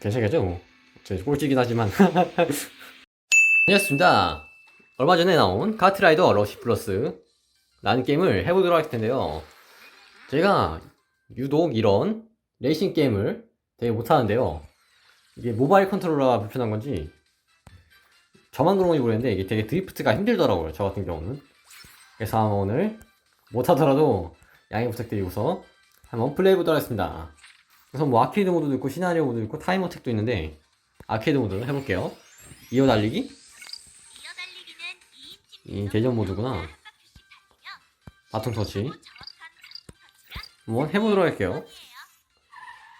괜찮겠죠? 제 꼴찌긴 하지만. 안녕하십니까 얼마 전에 나온 카트라이더 러시 플러스 라는 게임을 해보도록 할 텐데요. 제가 유독 이런 레이싱 게임을 되게 못하는데요. 이게 모바일 컨트롤러가 불편한 건지 저만 그런 건지 모르겠는데 이게 되게 드리프트가 힘들더라고요. 저 같은 경우는. 그래서 오늘 못하더라도 양해 부탁드리고서 한번 플레이 해보도록 하겠습니다 우선 뭐 아케이드 모드도 있고 시나리오 모드도 있고 타이머 택도 있는데 아케이드 모드 해볼게요. 이어 달리기? 이 대전 모드구나. 바통 터치. 한번 해보도록 할게요.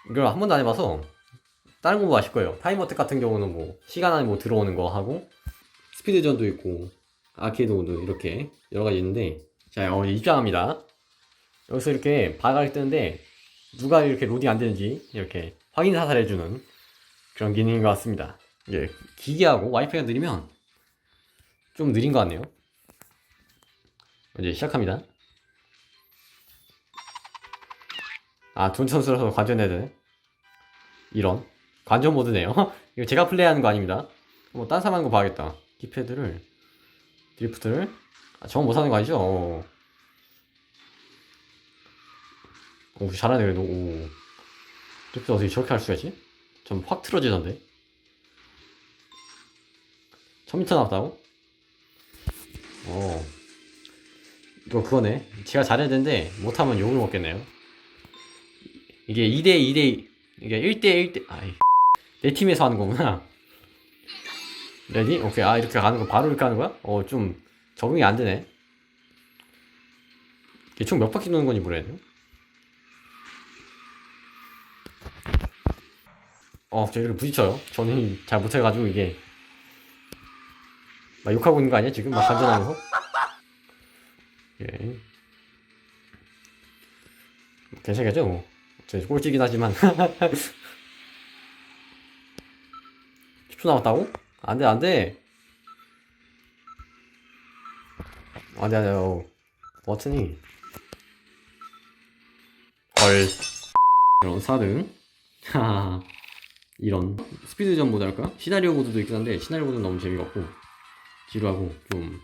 이걸 한 번도 안 해봐서 다른 거 뭐 아실 거예요. 타이머 택 같은 경우는 뭐 시간 안에 뭐 들어오는 거 하고 스피드전도 있고 아케이드 모드 이렇게 여러 가지 있는데 자 어, 입장합니다. 여기서 이렇게 바가를 뜨는데 누가 이렇게 로딩 안 되는지 이렇게 확인 사살해주는 그런 기능인 것 같습니다. 이게 기계하고 와이파이가 느리면 좀 느린 것 같네요. 이제 시작합니다. 아, 돈 선수라서 관전해야 되네. 이런. 관전 모드네요. 이거 제가 플레이하는 거 아닙니다. 뭐, 딴 사람 하는 거 봐야겠다. 키패드를, 드리프트를. 아, 저건 못 하는 거 아니죠? 어. 오, 잘하네, 그래도. 오. 드리프트 어떻게 저렇게 할 수가 있지? 좀 확 틀어지던데. 1000m 나왔다고? 어. 이거 그거네. 제가 잘해야 되는데, 못하면 욕을 먹겠네요. 이게 2대 2대, 이게 1대 1대, 아이. 내 팀에서 하는 거구나. 레디? 오케이. 아, 이렇게 가는 거, 바로 이렇게 하는 거야? 어, 좀, 적응이 안 되네. 이게 총 몇 바퀴 도는 건지 모르겠네요. 어, 저 이렇게 부딪혀요. 저는 잘 못해가지고 이게 막 욕하고 있는 거 아니야 지금? 막 간전하면서? 예. 괜찮겠죠? 뭐. 제 꼴찌긴 하지만 10초 남았다고? 안 돼 안 돼 안 돼 안 돼 어. 버튼이 헐 이런 4등 하하 이런 스피드전 모드 할까? 시나리오 모드도 있긴 한데 시나리오 모드는 너무 재미가 없고 지루하고 좀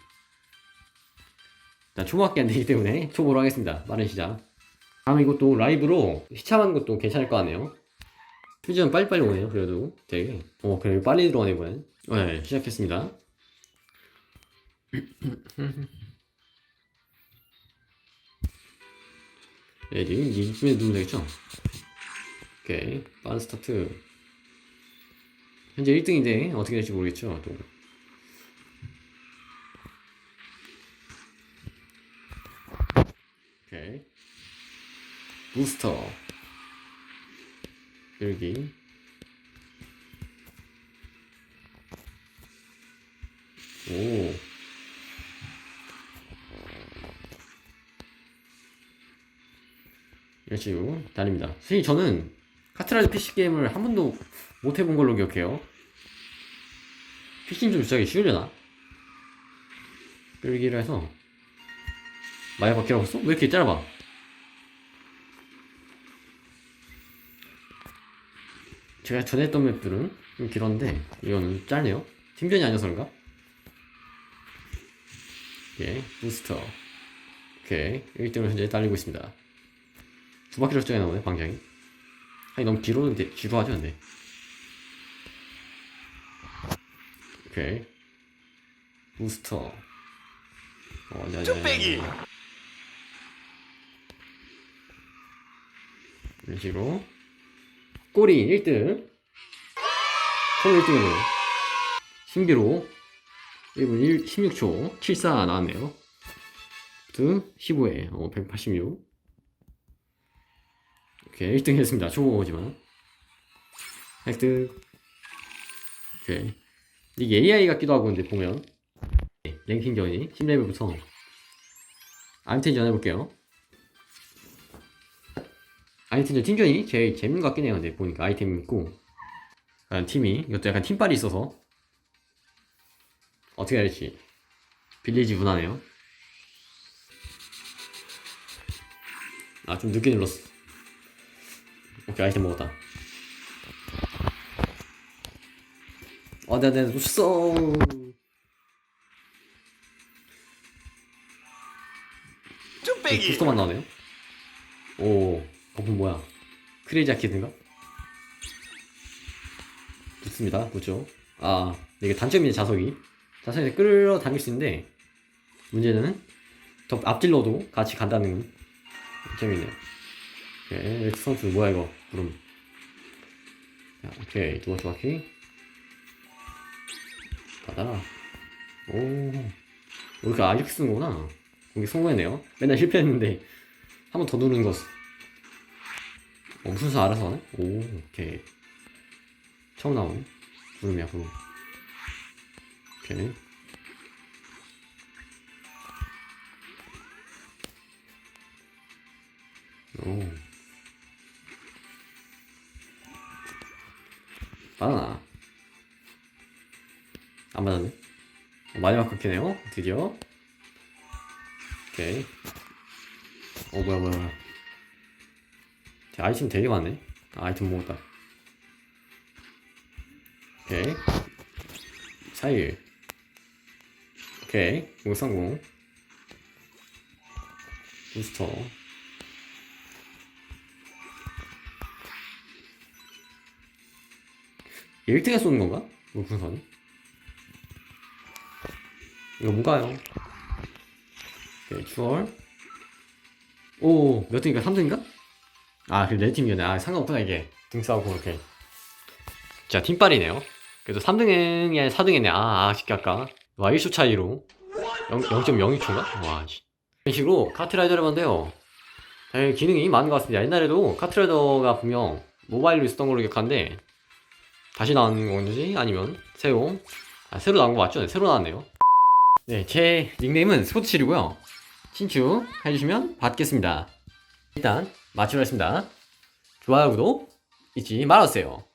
일단 초보밖에 안 되기 때문에 초보로 하겠습니다. 빠른 시작. 다음에 이것도 라이브로 시참하는 것도 괜찮을 것 같네요. 휴지는 빨리빨리 오네요 그래도. 되게. 어 그래. 빨리 들어오네 이번엔. 네 시작했습니다. 레디 이쯤에 누르면 되겠죠? 오케이. 빠른 스타트 현재 1등인데 어떻게 될지 모르겠죠 또. 오케이. 부스터. 여기. 오. 식으로 달립니다. 선생님 저는 카트라이더 PC 게임을 한 번도 못 해본 걸로 기억해요 피싱 좀 시작이 쉬우려나? 끌기를 해서 마야 바퀴라고 했어? 왜 이렇게 짧아? 제가 전에 했던 맵들은 좀 길었는데 이거는 짧네요 팀전이 아니어서 그런가? 오케이 부스터 오케이 1등을 현재 달리고 있습니다 두 바퀴로 수정해 나오네 방향이 아니 너무 길어도 돼 지루하죠 근데 오케이. 부스터. 어, 아니, 아니, 뚝배기. 이런 식으로. 꼬리 1등. 총 1등으로. 신기로. 1분 1, 16초. 74 나왔네요. 등 15회 어, 186 오케이 1등 했습니다. 초보지만. 획득 오케이. 이게 AI 같기도 하고 근데 보면. 네, 랭킹 전이 10레벨부터. 아이템전 해볼게요. 아이템전 팀전이 제일 재밌는 것 같긴 해요. 근데 보니까 아이템 있고. 약간 팀이 이것도 약간 팀빨이 있어서. 어떻게 해야 될지. 빌리지 분하네요. 아 좀 늦게 눌렀어 오케이 아이템 먹었다 어, 네, 네, 놓쳤어. 뚝배기 부스터만 나오네요. 오, 거품 뭐야? 크레이지 아키드인가? 좋습니다. 그죠? 아, 이게 단점이네, 자석이. 자석이 끌어 당길 수 있는데, 문제는 더 앞질러도 같이 간다는 점이네요. 오케이, 렉스 선수 뭐야, 이거? 구름. 자, 오케이, 두 번째 바퀴. 받아라. 오, 이렇게 아직 쓰는 거구나. 여기 성공했네요. 맨날 실패했는데 한 번 더 누르는 거. 어, 무슨 수 알아서 하네? 오, 오케이. 처음 나오네. 구름이야, 구름. 오케이. 오. 바나나. 안 맞았네. 어, 마지막 바퀴네요. 드디어. 오케이. 어 뭐야 뭐야 뭐야. 제 아이템 되게 많네. 아, 아이템 먹었다. 오케이. 사일. 오케이. 이거 성공. 부스터. 1등에 쏘는 건가? 이거 분선이? 이거 뭔가요? 오케이, 추월. 오, 몇 등인가? 3등인가? 아, 그내 팀이었네. 아, 상관없구나, 이게. 등 싸우고, 이렇게. 자, 팀빨이네요. 그래도 3등이 아니라 4등이네. 아, 아쉽게 아까. 와, 1초 차이로. 0.02초인가? 와, 씨. 이런 식으로 카트라이더를 봤는데요. 에 기능이 많은 것 같습니다. 옛날에도 카트라이더가 분명 모바일로 있었던 걸로 기억하는데, 다시 나온 건지, 아니면 새로, 아, 새로 나온 거 맞죠? 네, 새로 나왔네요. 네, 제 닉네임은 스포츠실이고요. 신축 해주시면 받겠습니다. 일단 마치도록 하겠습니다. 좋아요, 구독 잊지 말아주세요.